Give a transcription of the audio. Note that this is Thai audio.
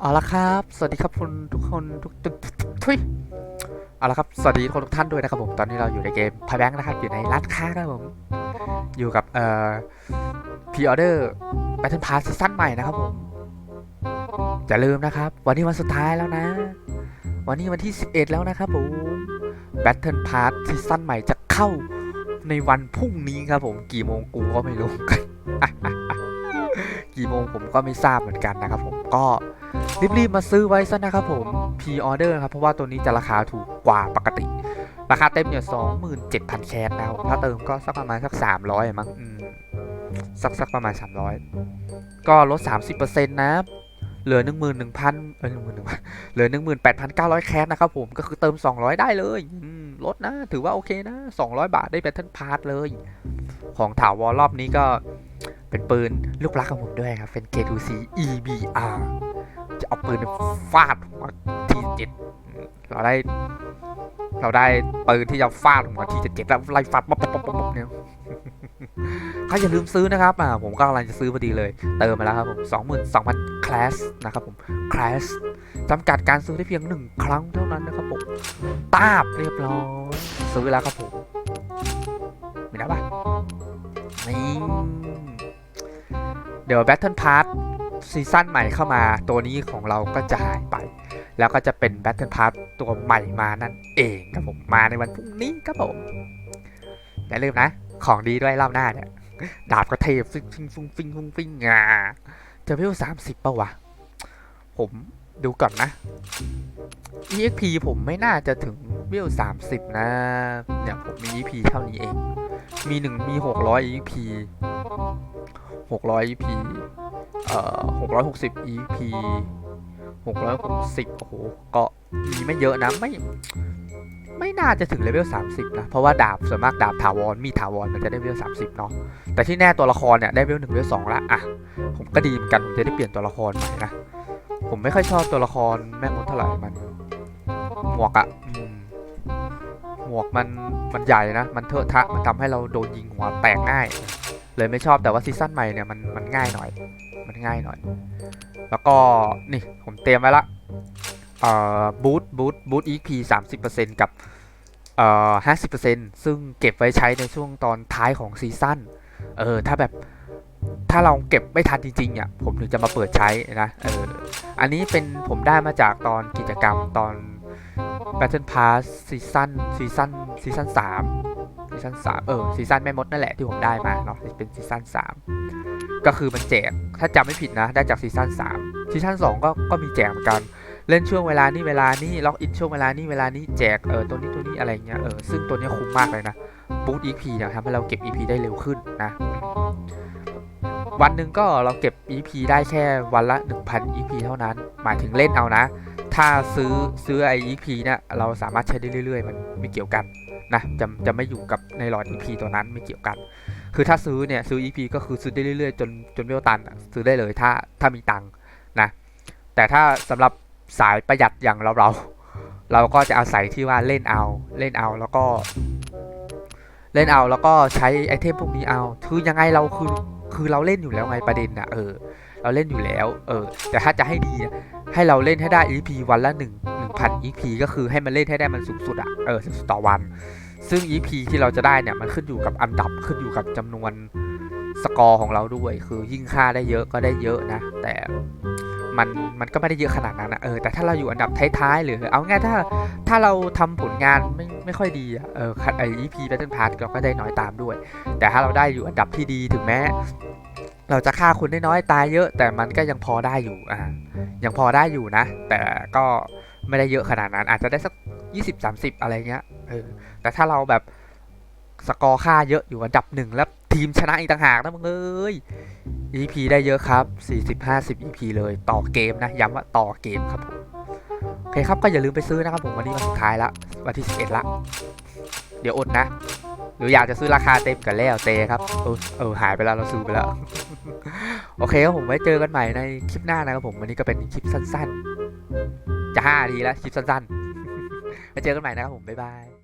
เอาละครับ สวัสดีครับคุณทุกคนทุกทุกทุยเอาละครับ สวัสดีคนทุกท่านด้วยนะครับผม ตอนนี้เราอยู่ในเกมพายแบงค์นะครับ อยู่ในร้านค้าครับผม อยู่กับเอ่อพีออเดอร์แบทเทิลพาสซีซั่นใหม่นะครับผมอย่าลืมนะครับ วันนี้วันสุดท้ายแล้วนะ วันนี้วันที่ 11 แล้วนะครับผมแบทเทิลพาสซีซั่นใหม่จะเข้าในวันพรุ่งนี้ครับผม กี่โมงกูก็ไม่รู้ กี่โมงผมก็ไม่ทราบเหมือนกันนะครับผม ก็ รีบๆมาซื้อไว้ซะนะครับผม p ีออเดอร์ครับเพราะว่าตัวนี้จะราคาถูกกว่าปกติ ราคาเต็มเนี่ยสองหมื่นเจ็ดพันแคสนะครับถ้าเติมก็สักประมาณสักสามร้อยมั้งสักสักประมาณสามร้อยก็ลดสามสิบเปอร์เซ็นต์นะเหลือหนึ่งหมื่นหนึ่งพันเออหนึ่งหมื่นหนึ่งพันเหลือหนึ่งหมื่นแปดพันเก้าร้อยแคสนะครับผม ก็คือเติมสองร้อยได้เลยลดนะ ถือว่าโอเคนะสองร้อยบาทได้แบตเทิลพาร์ทเลย ของถาวรรอบนี้ก็เป็นปืนลูกรักของผมด้วยครับ เป็น K2C EBR จะเอาปืนฟาดหัวทีเจ็ดเราได้ เราได้ปืนที่จะฟาดหัวทีเจ็ดแล้วไล่ฟาดป๊อปป๊อปป๊อปป๊อปเนี่ยก็อย่าลืมซื้อนะครับอ่าผมก็กำลังจะซื้อพอดีเลย เติมมาแล้วครับผมสองหมื่นสองพันคลาสนะครับผมคลาสจำกัดการซื้อได้เพียงหนึ่งครั้งเท่านั้นนะครับผมตาบเรียบร้อยซื้อแล้วครับผมมีนะปะนี่เดี๋ยว Battle Pass ซีซั่นใหม่เข้ามา ตัวนี้ของเราก็จะหายไป แล้วก็จะเป็น Battle Pass ตัวใหม่มานั่นเองครับผมมาในวันพรุ่งนี้ครับผมอย่าลืมนะ ของดีด้วยรอบหน้าเนี่ยดาบก็เทฟิงฟิงฟิงฟิงฟิงฟิงอะจะเวลสามสิบป่าวะ ผมดูก่อนนะ EXP ผมไม่น่าจะถึงเวลสามสิบนะ เนี่ยผมมี EXP เท่านี้เอง มีหนึ่งมีหกร้อย EXP หกร้อย EXP เอ่อหกร้อยหกสิบ ep หกร้อยหกสิบโอ้โหก็มีไม่เยอะนะ ไม่ ไม่น่าจะถึงเลเวล 30 นะ เพราะว่าดาบส่วนมากดาบถาวร มีถาวรมันจะได้เลเวล 30 เนาะ แต่ที่แน่ตัวละครเนี่ยได้เลเวล1เลเวล2ละ อะ ผมก็ดีเหมือนกัน ผมจะได้เปลี่ยนตัวละครใหม่นะ ผมไม่ค่อยชอบตัวละครแม่มดเท่าไหร่ มัน หมวกอะหมวกมัน มันใหญ่นะ มันเถอะทะ มันทำให้เราโดนยิงหัวแตกง่าย เลยไม่ชอบ แต่ว่าซีซั่นใหม่เนี่ยมัน มันง่ายหน่อย มันง่ายหน่อย แล้วก็นี่ผมเตรียมไว้ละเอ่อบูทบูทบูท EP 30%กับเอ่อ50%ซึ่งเก็บไว้ใช้ในช่วงตอนท้ายของซีซั่นเออถ้าแบบถ้าเราเก็บไม่ทันจริงๆอะผมถึงจะมาเปิดใช้นะเอออันนี้เป็นผมได้มาจากตอนกิจกรรมตอน Battle Pass ซีซั่นซีซั่นซีซั่น3ซีซั่น3เออซีซั่นแม่มดนั่นแหละที่ผมได้มาเนาะเป็นซีซั่น3 ก็คือมันแจกถ้าจำไม่ผิดนะ ได้จากซีซั่น3ซีซั่น2ก็ก็มีแจกเหมือนกัน เล่นช่วงเวลานี้เวลานี้ล็อกอินช่วงเวลานี้เวลานี้แจกเออตัวนี้ตัวนี้อะไรเงี้ยเออซึ่งตัวนี้คุ้มมากเลยนะบูต EP เนี่ยทำให้เราเก็บ EP ได้เร็วขึ้นนะ วันหนึ่งก็เราเก็บ EP ได้แค่วันละ 1,000 EP เท่านั้น หมายถึงเล่นเอานะ ถ้าซื้อซื้อไอ EP เนี่ยเราสามารถใช้ได้เรื่อยๆ มันไม่เกี่ยวกันนะจะจะไม่อยู่กับในหลอด EP ตัวนั้นไม่เกี่ยวกัน คือถ้าซื้อเนี่ยซื้อ EP ก็คือซื้อได้เรื่อยๆ จนจนเวลตันซื้อได้เลยถ้าถ้ามีตังค์นะ แต่ถ้าสำหรับสายประหยัดอย่างเราเราเราก็จะอาศัยที่ว่าเล่นเอาเล่นเอาแล้วก็ เล่นเอาแล้วก็ใช้ไอเทมพวกนี้เอาคือยังไงเราคือคือเราเล่นอยู่แล้วไงประเด็นนะเออ เราเล่นอยู่แล้ว เออ แต่ถ้าจะให้ดีให้เราเล่นให้ได้ EP วันละ1 1,000 EP ก็คือให้มันเล่นให้ได้มันสูงสุดอะเออสูงสุดต่อวัน ซึ่ง EP ที่เราจะได้เนี่ยมันขึ้นอยู่กับอันดับขึ้นอยู่กับจำนวนสกอร์ของเราด้วย คือยิ่งค่าได้เยอะก็ได้เยอะนะ แต่มันมันก็ไม่ได้เยอะขนาดนั้นนะเออแต่ถ้าเราอยู่อันดับท้ายๆหรือเอาง่ายถ้าถ้าเราทำผลงานไม่ไม่ค่อยดีอะเออไอ EP Battle Pass เราก็ได้น้อยตามด้วย แต่ถ้าเราได้อยู่อันดับที่ดีถึงแม้เราจะฆ่าคนได้น้อยตายเยอะ แต่มันก็ยังพอได้อยู่อ่ายังพอได้อยู่นะ แต่ก็ไม่ได้เยอะขนาดนั้นอาจจะได้สัก 20-30 อะไรเงี้ย เออแต่ถ้าเราแบบสกอร์ค่าเยอะอยู่อันดับหนึ่งแล้วทีมชนะอีกต่างหากนะมึงเอ้ย EP ได้เยอะครับ 40-50 EP เลยต่อเกมนะ ย้ำว่าต่อเกมครับผมโอเคครับก็อย่าลืมไปซื้อนะครับผมวันนี้วันสุดท้ายละวันที่ 11 ละ เดี๋ยวอดนะ หรืออยากจะซื้อราคาเต็มกันแล้วเตครับ เออเออหายไปแล้วเราซื้อไปแล้ว โอเคครับผมไว้เจอกันใหม่ในคลิปหน้านะครับผมวันนี้ก็เป็นคลิปสั้นๆ จะห้านาทีแล้วคลิปสั้นๆไว้เจอกันใหม่นะครับผมบ๊ายบาย